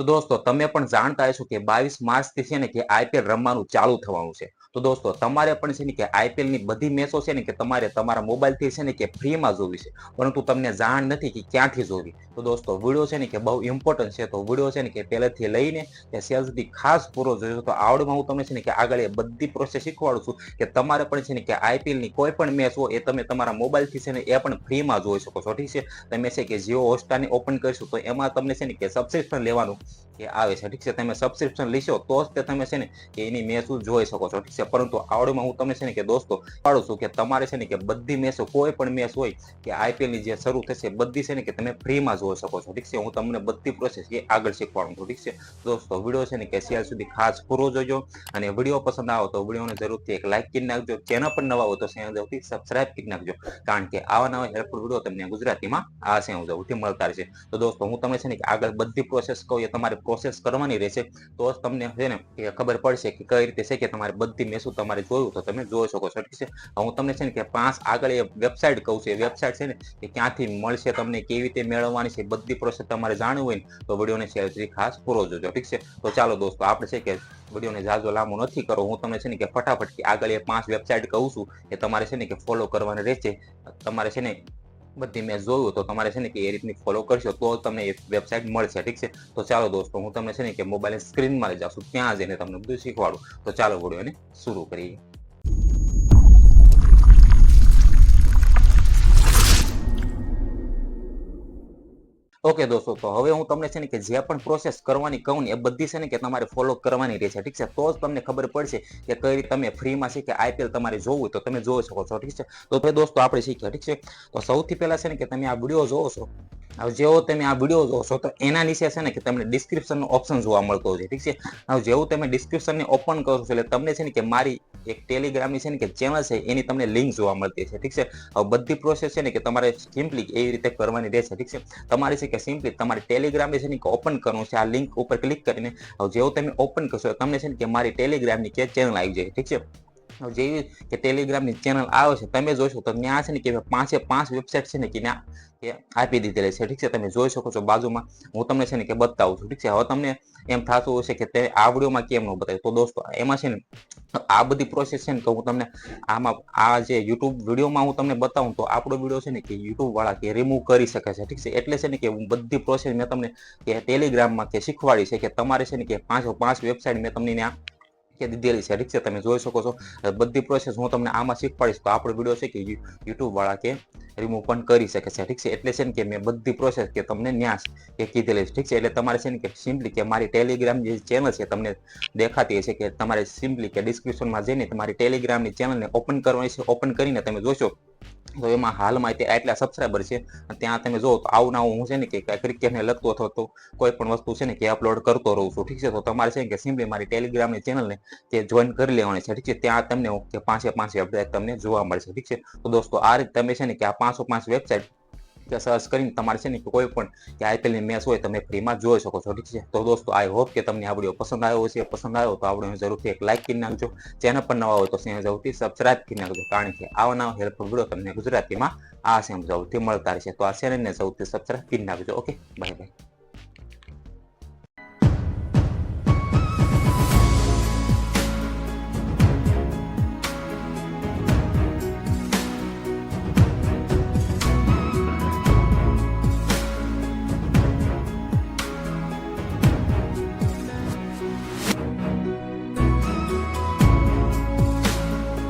તો દોસ્તો તમે પણ જાણતા હશો કે બાવીસ માર્ચથી છે ને કે આઈપીએલ રમવાનું ચાલુ થવાનું છે તો દોસ્તો તમારે પણ છે ને કે આઈપીએલની બધી મેચો છે ને કે તમારે તમારા મોબાઈલથી છે ને કે ફ્રીમાં જોવી છે પરંતુ તમને જાણ નથી કે ક્યાંથી જોવી તો દોસ્તો વીડિયો છે ને કે બહુ ઇમ્પોર્ટન્ટ છે તો વીડિયો છે ને કે પહેલેથી લઈને કે સેલ સુધી ખાસ પૂરો જોયો તો આવડમાં હું તમને છે ને કે આગળ એ બધી પ્રોસેસ શીખવાડું છું કે તમારે પણ છે ને કે આઈપીએલની કોઈ પણ મેચ હોય એ તમે તમારા મોબાઈલથી છે ને એ પણ ફ્રીમાં જોઈ શકો છો ઠીક છે તમે છે કે જીઓ હોસ્ટાને ઓપન કરશો તો એમાં તમને છે ને કે સબસ્ક્રિપ્શન લેવાનું Peace. કે આવે છે, ઠીક છે? તમે સબસ્ક્રિપ્શન લેશો તો જ તે તમે છે ને કે એની મેચો જોઈ શકો છો, ઠીક છે? પરંતુ આવડમાં હું તમને છે ને કે દોસ્તો પાડું છું કે તમારે છે ને કે બધી મેચો, કોઈ પણ મેચ હોય કે આઈપીએલની જે શરૂ થશે, બધી છે ને કે તમે ફ્રીમાં જોઈ શકો છો, ઠીક છે? હું તમને બધી પ્રોસેસ એ આગળ શીખવાડું છું, ઠીક છે? દોસ્તો, વીડિયો છે ને કે શેર સુધી ખાસ પૂરો જોજો અને વીડિયો પસંદ આવે તો વિડીયોને જરૂરથી એક લાઇક કરી નાખજો ચેનલ પર નવા હોય તો ચેનલ જરૂરથી સબસ્ક્રાઇબ કરી નાખજો, કારણ કે આવા નવા હેલ્પફુલ વીડિયો તમને ગુજરાતીમાં આ હું જરૂરથી મળતા રહેશે. તો દોસ્તો, હું તમને છે ને કે આગળ બધી પ્રોસેસ કહું એ તમારે પ્રોસેસ કરવાની રહેશે, તો તમને છે ને એ ખબર પડશે કે કઈ રીતે છે કે તમારે બધી મેસું તમારે જોયું, તો તમે જોઈ શકો છો, ઠીક છે? હું તમને છે ને કે પાંચ આગળ એ વેબસાઇટ કહું છું, એ વેબસાઇટ છે ને કે ક્યાંથી મળશે તમને, કેવી રીતે મેળવવાની છે, બધી પ્રોસેસ તમારે જાણવી હોય ને, તો વિડીયોને શેર ખાસ પૂરો જોજો, ઠીક છે? તો ચાલો દોસ્તો, આપણે છે કે વિડીયોને જાજો લાંબો નથી કરો, હું તમને છે ને કે ફટાફટ કે આગળ એ પાંચ વેબસાઇટ કહું છું, એ તમારે છે ને કે ફોલો કરવાની રહેશે, તમારે છે ને બધી મેં જોયું તો તમારે છે ને કે એ રીતની ફોલો કરશો તો તમને એ વેબસાઇટ મળશે, ઠીક છે? તો ચાલો દોસ્તો, હું તમને છે ને કે મોબાઈલ સ્ક્રીનમાં લઈ જાઉં ત્યાં જઈને તમને બધું શીખવાડું. તો ચાલો વિડીયોને શરૂ કરીએ. ઓકે દોસ્તો, તો હવે હું તમને છે ને કે જે પણ પ્રોસેસ કરવાની કહું ને, એ બધી છે ને કે તમારે ફોલો કરવાની રહેશે ઠીક છે? તો જ તમને ખબર પડશે કે કઈ રીતે તમે ફ્રીમાં છે કે આઈપીએલ તમારે જોવું તો તમે જોઈ શકો છો, ઠીક છે? તો હવે દોસ્તો, આપણે શીખ્યા, ઠીક છે? તો સૌથી પહેલાં છે ને કે તમે આ વીડિયો જોવો છો. હવે જેવો તમે આ વીડિયો જોવો છો, તો એના નીચે છે ને કે તમને ડિસ્ક્રિપ્શનનો ઓપ્શન જોવા મળતો હોય છે, ઠીક છે? હવે જેવું તમે ડિસ્ક્રિપ્શનને ઓપન કરો છો, એટલે તમને છે ને કે મારી એક ટેલિગ્રામની છે ને કે ચેનલ છે, એની તમને લિંક જોવા મળતી છે ઠીક છે? હવે બધી પ્રોસેસ છે ને કે તમારે સિમ્પલી એવી રીતે કરવાની રહેશે. ઠીક છે? તમારે છે કે સિમ્પલી તમારે ટેલિગ્રામ છે ને કે ઓપન કરવું છે. આ લિંક ઉપર ક્લિક કરીને હવે જેવું તમે ઓપન કરશો તમને છે ને કે મારી ટેલિગ્રામની કે ચેનલ આવી જાય. ઠીક છે? જેવી કે ટેલિગ્રામની ચેનલ આવે છે, તમે જોશો તો ત્યાં છે ને કે પાંચે પાંચ વેબસાઇટ છે ને કે કે આપી દીધેલી છે. ઠીક છે? તમે જોઈ શકો છો બાજુમાં. હું તમને છે ને કે બતાવું છું. ઠીક છે? હવે તમને એમ થતું હશે કે તે આ વિડીયોમાં કેમ ન બતાવ્યું? તો દોસ્તો, એમાં છે ને આ બધી પ્રોસેસ છે ને તો હું તમને આમાં, આ જે યુટ્યુબ વિડીયોમાં હું તમને બતાવું તો આપણો વીડિયો છે ને કે યુટ્યુબ વાળા કે રિમૂવ કરી શકે છે, ઠીક છે? એટલે છે ને કે હું બધી પ્રોસેસ મેં તમને કે ટેલિગ્રામમાં કે શીખવાડી છે કે તમારે છે ને કે પાંચ પાંચ વેબસાઇટ મેં તમને ત્યાં કે દીધેલી છે. ઠીક છે? તમે જોઈ શકો છો. બધી પ્રોસેસ હું તમને આમાં શીખવાડીશ. તો આપણો વીડિયો છે કે યુટ્યુબ વાળા કે રિમૂવ પણ કરી શકે છે. ઠીક છે? એટલે છે ને કે મેં બધી પ્રોસેસ કે તમને ન્યાસ કે કીધેલી છે. ઠીક છે? એટલે તમારે છે ને કે સિમ્પલી કે મારી ટેલિગ્રામ જે ચેનલ છે તમને દેખાતી હશે કે તમારે સિમ્પલી કે ડિસ્ક્રિપ્શનમાં જઈને તમારી ટેલિગ્રામની ચેનલને ઓપન કરવાની છે. ઓપન કરીને તમે જોશો તો એમાં હાલમાં ત્યાં આટલા સબસ્ક્રાઈબર છે ત્યાં તમે જો તો આવું ના હું છે ને કે ક્રિકેટને લગતો અથવા તો કોઈ પણ વસ્તુ છે ને કે અપલોડ કરતો રહું છું. ઠીક છે, તો તમારે છે કે સિમ્પલી મારી ટેલિગ્રામની ચેનલને તે જોઈન કરી લેવાની છે. ઠીક છે, ત્યાં તમને કે પાંચે પાંચ અપડેટ તમને જોવા મળશે. ઠીક છે, તો દોસ્તો આ રીતે તમે છે ને કે આ પાંચસો પાંચ વેબસાઇટ કે સર્ચ કરીને તમારે છે ને કોઈ પણ કે આઈપીએલની મેચ હોય તમે ફ્રીમાં જોઈ શકો છો. ઠીક છે? તો દોસ્તો આઈ હોપ કે તમને આ વીડિયો પસંદ આવ્યો છે પસંદ આવ્યો તો આપણે જરૂરથી એક લાઇક કરી નાખજો. ચેનલ પર નવા હોય તો ચેનલ જરૂરથી સબસ્ક્રાઇબ કરી નાખજો. કારણ કે આવા નવા હેલ્પફુલ વીડિયો તમને ગુજરાતીમાં આ સેમ જરૂરથી મળતા રહેશે. તો આ ચેનલને સૌથી સબસ્ક્રાઇબ કરી નાખજો. Okay bye bye